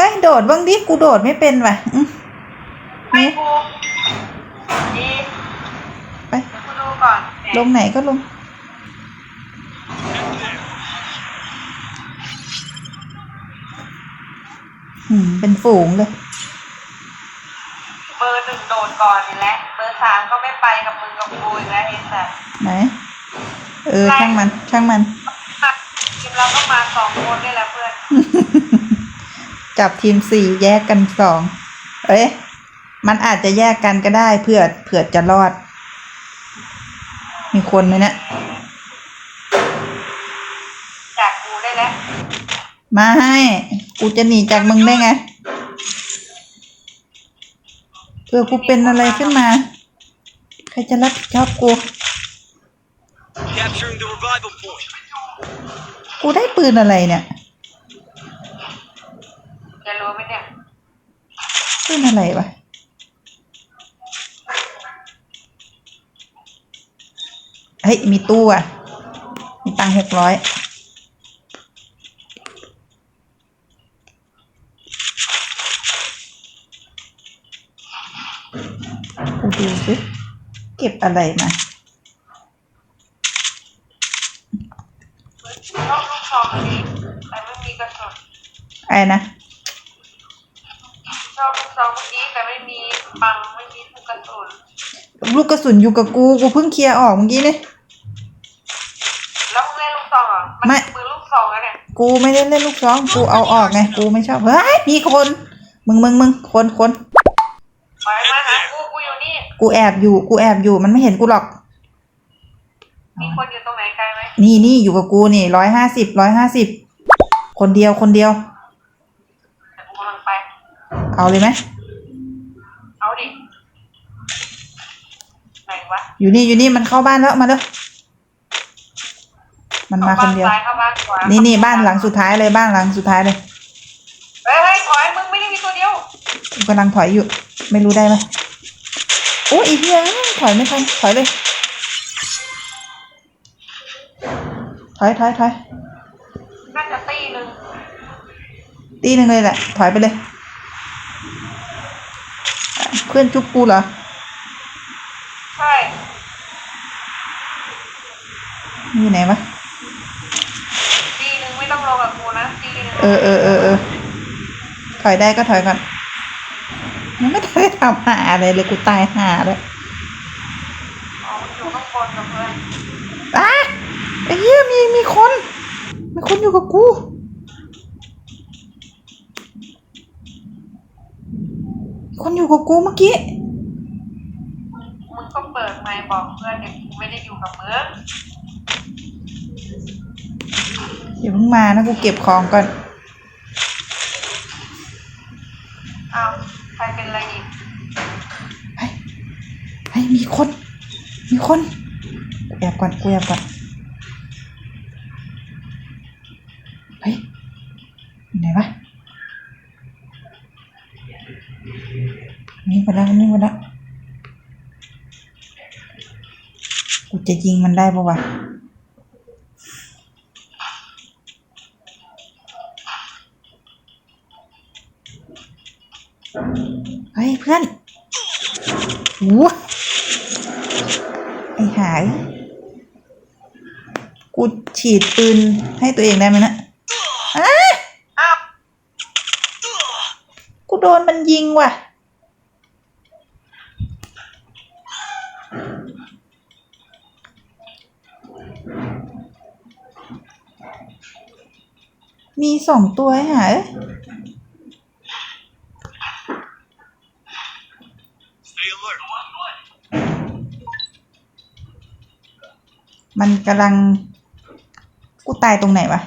อ้ยโดดบ้างดิกูโดดไม่เป็นว่ะอื้อไม่นี่กูดีไปเดี๋ยวกูดูก่อนลงไหนก็ลง อืม เป็นฝูงเลย เบอร์หนึ่งโดดก่อนนี่แหละเบอร์สามก็ไม่ไปกับมึงกับกูอีกแล้วไอ้สัสไหน เออ ช่างมัน ช่างมัน ทีมเราก็มาสองคนนี่แหละเพื่อน จับทีมสี่แยกกันสองเอ้ยมันอาจจะแยกกันก็ได้เผื่อเผื่อจะรอด มีคนไหมเนี่ยจากกูได้แล้วมาให้กูจะหนีจากมึงได้ไงเผื่อกูเป็นอะไรขึ้นมา ใครจะรับผิดชอบกู Capturing the revival point. กูได้ปืนอะไรเนี่ย จะรู้ไหมเนี่ยปืนอะไรวะเฮ้ย มีตู้อะ มีตังหกร้อยกูดูสิเก็บอะไรมาชอบลูกซองดีแต่ไม่มีกระสุนไอ้นะ ลูกกระสุนอยู่กับกู กูเพิ่งเคลียร์ออกเมื่อกี้นี่แล้วมึงเล่นลูกซองเหรอมันไม่ปืนลูกซองอะเนี่ยกูไม่ได้เล่นลูกซ้อง กูเอาออกไง กูไม่ชอบ เฮ้ยมีคน มึงมึงมึงคนคนปล่อยมาหากูกูอยู่นี่ กูแอบอยู่ กูแอบอยู่ มันไม่เห็นกูหรอก มีคนอยู่ตรงไหนไกลไหมนี่นี่อยู่กับกูนี่ร้อยห้าสิบร้อยห้าสิบ คนเดียวคนเดียวเดี๋ยวกูกำลังไป เอาเลยไหมเอาดิ ไหนวะอยู่นี่อยู่นี่มันเข้าบ้านแล้วมาแล้วมันมาคนเดียว ข้บ้ซ้ายเข้าบ้านขวานี่นี่บ้านหลังสุดท้ายเลยบ้านหลังสุดท้ายเลยเฮ้ยเฮ้ยถอยมึงไม่ได้มีตัวเดียวกูกำลังถอยอยู่ ไม่รู้ได้ไหมโอ้ยอีเหี้ยถอยไม่ทันถอยเลย ถอยถอยถอยน่าจะตีหนึ่งตีหนึ่งเลยแหละ ถอยไปเลยอะเพื่อนจุ๊บกูเหรอ ใช่ อยู่ไหนวะตีหนึ่งไม่ต้องลงกับกูนะตีหนึ่งเออเออเออเออถอยได้ก็ถอยก่อนยังไม่ได้ทำหาอะไรเลยกูตายหาแล้วอ๋ออยู่ข้างบนกับเพื่อนอ้าไอ้เหี้ยมีมีคนมีคนอยู่กับกูคนอยู่กับกูเมื่อกี้ มึงก็เปิดไมค์บอกเพื่อนเดี๋ยวกูไม่ได้อยู่กับมึง อย่าเพิ่งมานะกูเก็บของก่อนอ้าวใครเป็นอะไรอีกเฮ้ยเฮ้ยมีคน มีคนกูแอบก่อนกูแอบก่อนเฮ้ยอยู่ไหนวะนี่งไปแล้วนี่งไปแล้วกูจะยิงมันได้ปะวะ เฮ้ยเพื่อนวัวไอ้หาย กูฉีดปืนให้ตัวเองได้ไหมนะอ้ากูโดนมันยิงว่ะ มีสองตัวไอ้หาย มันกำลัง กูตายตรงไหนวะ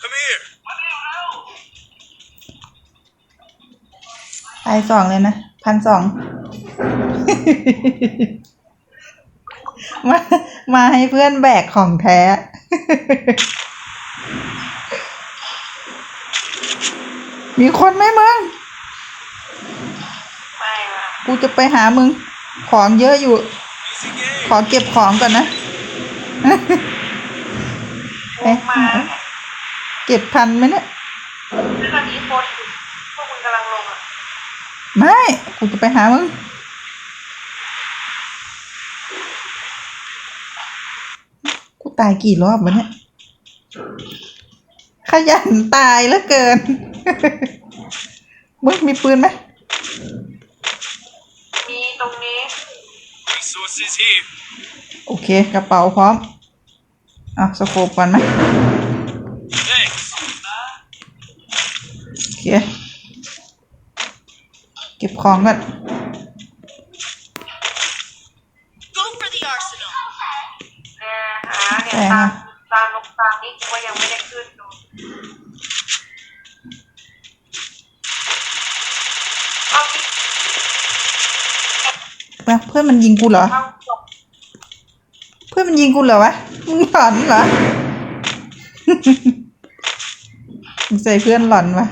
Come here. ตายสองเลยนะ พันสอง มา มาให้เพื่อนแบกของแท้ มีคนไหมมึง ไม่ว่ะกูจะไปหามึง ของเยอะอยู่ Easy game. ขอเก็บของก่อนนะวงมาเก็บทันไหมเนี่ย แล้วตอนนี้โคนอยู่พวกมึงกำลังลงอะไม่ กูจะไปหามึง กูตายกี่รอบวะเนี่ย ขยันตายเหลือเกิน มึงมีปืนไหมมีตรงนี้ Resources here. โอเค กระเป๋าพร้อมเอาสโคปก่อนไหม Thanks. โอเค เก็บของก่อน Go for the arsenal. เนี่ยหาเนี่ยตามตามนกตามนี่กูว่ายังไม่ได้ขึ้นดูเอาที่ เพื่อนมันยิงกูเหรอเอาจบเพื่อนมันยิงกูเหรอวะมึงหลอนเหรอมึงใส่เพื่อนหลอนวะ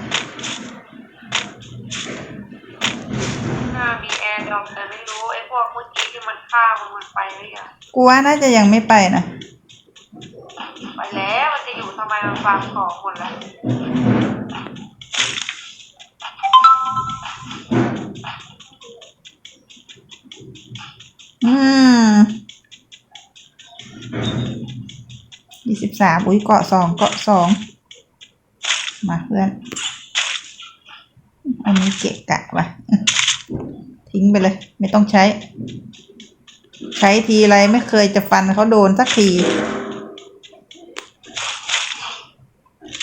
หน้ามีแอร์ดรอปแต่ไม่รู้ไอ้พวกเมื่อกี้ที่มันฆ่ามึงมันไปหรือยังกูว่าน่าจะยังไม่ไปนะไปแล้วมันจะอยู่ทำไมมันฟาร์มของหมดแล้ว อืมยี่สิบสามอุ้ยเกาะสองเกาะสองมาเพื่อน อันนี้เกะกะว่ะอืมทิ้งไปเลย ไม่ต้องใช้ ใช้ทีไรไม่เคยจะฟันเขาโดนสักที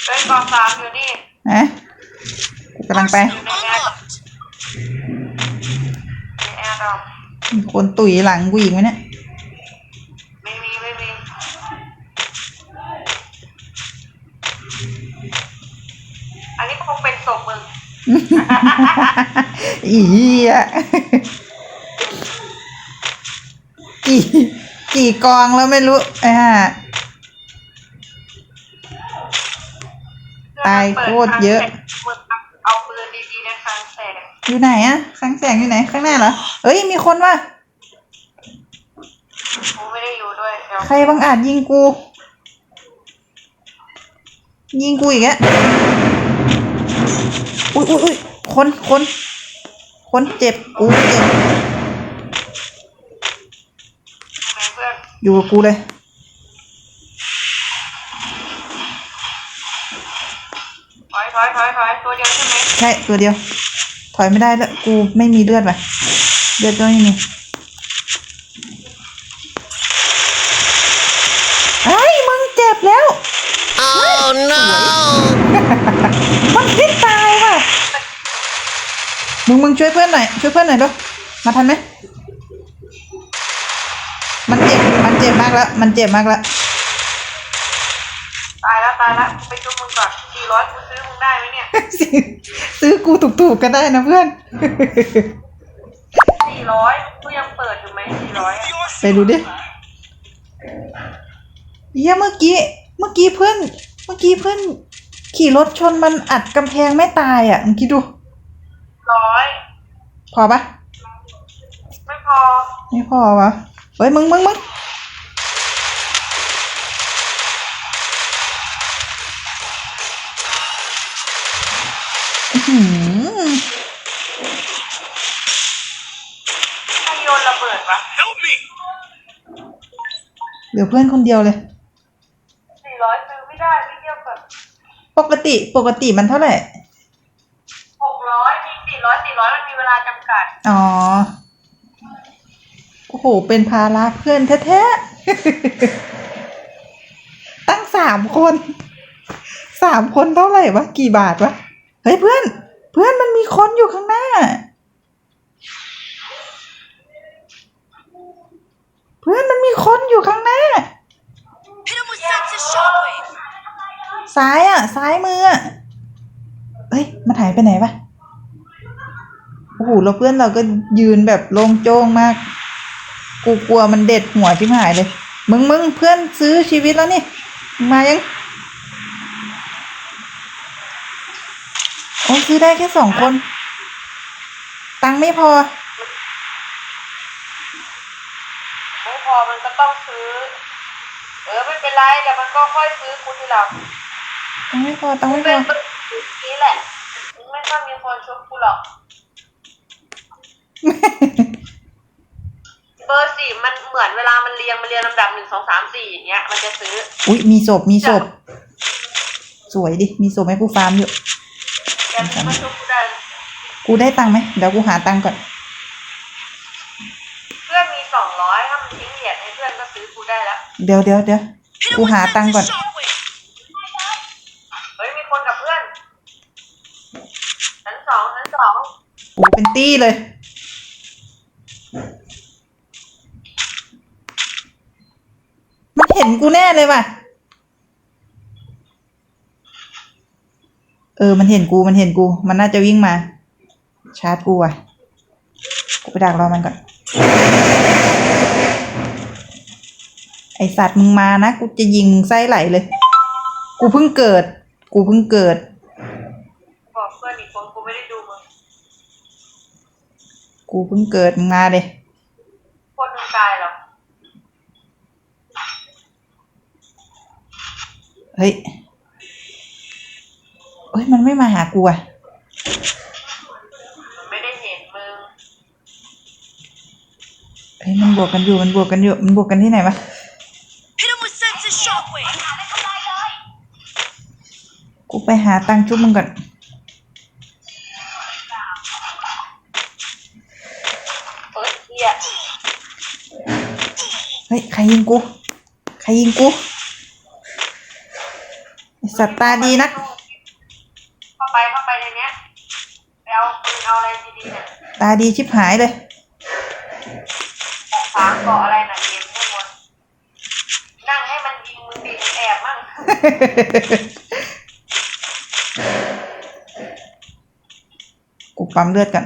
เฮ้ยกองสามอยู่นี่นะกูกำลังไป Arsenal unlocked. ในแอร์ดรอป มีคนตุ๋ยหลังกูอีกไหมเนี่ย ไม่มีไม่มีอันนี้คงเป็นศพมึง อีเหี้ยกี่กี่กองแล้วไม่รู้อ่าตายโคตรเยอะมึงเอาปืน ดีๆในคลังแสงอยู่ไหนอะข้างแสงอยู่ไหน ข้างหน้าเหรอเอ้ยมีคนว่ะกูไม่ได้อยู่ด้วยเดี๋ยวใครบังอาจยิงกู ยิงกูอีกแล้วอุ้ยอุ้ยอุ้ยคนคนคนเจ็บกูเจ็บไหนเพื่อนอยู่กับกูเลย ถอยถอยถอยถอยตัวเดียวใช่ไหมใช่ตัวเดียว ถอยไม่ได้แล้วกูไม่มีเลือดว่ะเลือดก็ไม่มีไอ้ยมึงเจ็บแล้ว Oh no! มันพิษตายว่ะมึงมึงช่วยเพื่อนหน่อยช่วยเพื่อนหน่อยด้วยมาทันไหมมันเจ็บมันเจ็บมากแล้ว มันเจ็บมากแล้วตายแล้วตายแล้วกูไปจุบมึงก่อนสี่ร้อยกูซื้อมึง ได้ไหมเนี่ยซื้อซื้อกูถูกๆก็ได้นะเพื่อนสี่ร้อยกูยังเปิดอยู่ไหมสี่ร้อย The ไปดูดิเฮียเมื่อกี้ เมื่อกี้เพื่อน เมื่อกี้เพื่อน ขี่รถชนมันอัดกำแพงไม่ตายอะมึงคิดดูร้อยพอปะไม่พอ ไม่พอวะเฮ้ยมึงมึงมึง หือใครโยนระเบิดวะ Help me. เหลือเพื่อนคนเดียวเลย สี่ร้อยซื้อไม่ได้ไม่เทียบกับปกติปกติมันเท่าไหร่ หกร้อยมีสี่ร้อยสี่ร้อยมันมีเวลาจำกัด อ๋อ โอ้โห เป็นภาระเพื่อนแท้ๆ ตั้งสามคน สามคนเท่าไหร่วะ กี่บาทวะ เฮ้ยเพื่อน เพื่อนมันมีคนอยู่ข้างหน้า เพื่อนมันมีคนอยู่ข้างหน้า Hit him with senses shockwave. ซ้ายอะ ซ้ายมืออะเฮ้ย มันหายไปไหนวะโอ้โหแล้วเพื่อนเราก็ยืนแบบโล่งโจ้งมาก กูกลัวมันเด็ดหัวชิบหายเลย มึงมึงเพื่อนซื้อชีวิตแล้วนี่ มายัง โอ้ยซื้อได้แค่สองคน ตังค์ไม่พอ ไม่พอมันก็ต้องซื้อ เออไม่เป็นไรเดี๋ยวมันก็ค่อยซื้อกูทีหลังตังค์ไม่พอตังค์มึไม่งพเป็อนตัวนี้แหละมึงไม่ค่อยมีคนชุบกูหรอก เบอร์สี่มันเหมือนเวลามันเรียงมันเรียงลำดับหนึ่งสองสามสี่อย่างเงี้ย มันจะซื้อ อุ้ยมีศพมีศพสวยดิ มีศพให้กูฟาร์มอยู่แกมึงมาชุบกูได้กูได้ตังค์ไหมเดี๋ยวกูหาตังค์ก่อนเพื่อนมีสองร้อยถ้ามันทิ้งเหรียญให้เพื่อนก็ซื้อกูได้แล้วเดี๋ยวเดี๋ยวเดี๋ยว Hit him กู with หาตังค์ก่อน sense of shockwave. เฮ้ยมีคนกับเพื่อนชั้นสองชั้นสองโอ้เป็นตี้เลย มันเห็นกูแน่เลยว่ะ เออ มันเห็นกู มันเห็นกู มันน่าจะวิ่งมา ชาร์จกูว่ะ กูไปดักรอมันก่อน ไอสัตว์มึงมานะ กูจะยิงมึงไส้ไหลเลย กูเพิ่งเกิด กูเพิ่งเกิด บอกเพื่อนอีกคนกูไม่ได้ดูมึงกูเพิ่งเกิดมึงมาเลยคนหนึงตายเหรอ เฮ้ย เฮ้ยมันไม่มาหากูอะมันไม่ได้เห็นมึงเฮ้ยมันบวกกันอยู่มันบวกกันอยู่มันบวกกันที่ไหนวะ Hit him with sense of shockwave. กูไปหาตังค์ชุบมึงก่อน เฮ้ยเฮียเฮ้ยใครยิงกู ใครยิงกูไอ้สัตว์ตาดีนักเข้ เอาปืนเอาอะไรดีๆเนี่ยตาดีชิบหายเลยถามเกาะอะไรน่ะเกมให้หมดนั่งให้มันยิงมึงดีแอบมั่งกูปั๊มเลือดกัน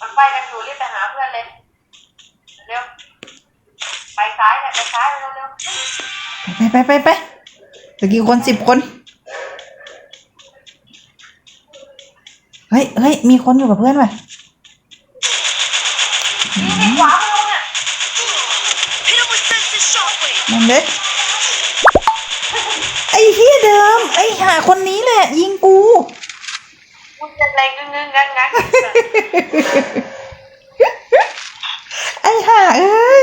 มันไปกันอยู่รีบไปหาเพื่อนเลยเร็วไปซ้ายเลยไปซ้ายเร็วเร็วไปไปไปไปตะกี้คนสิบคน ฮ้ยเฮ้ยมีคนอยู่กับเพื่อนว่ะนี่นี่ขวามือเนี่ย Hit him with sense of shockwave. นั่นเด็ไอ้เฮียเดิม ไอ้หาคนนี้แหละ ยิงกูมึงจะอะไรงึงงึงงักงักไอ้ห่าเอ้ย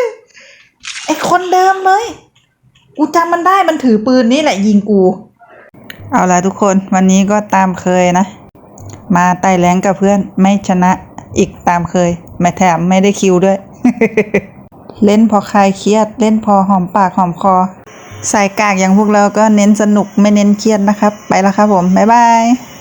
ไอ้คนเดิมเลยกูจำมันได้มันถือปืนนี่แหละยิงกู เอาละทุกคนวันนี้ก็ตามเคยนะ มาไต่แรงกับเพื่อนไม่ชนะอีกตามเคยแม่แถมไม่ได้คิวด้วย เล่นพอคลายเครียด เล่นพอหอมปากหอมคอใส่กากอย่างพวกเราก็เน้นสนุกไม่เน้นเครียดนะครับ ไปแล้วครับผม บ๊ายบาย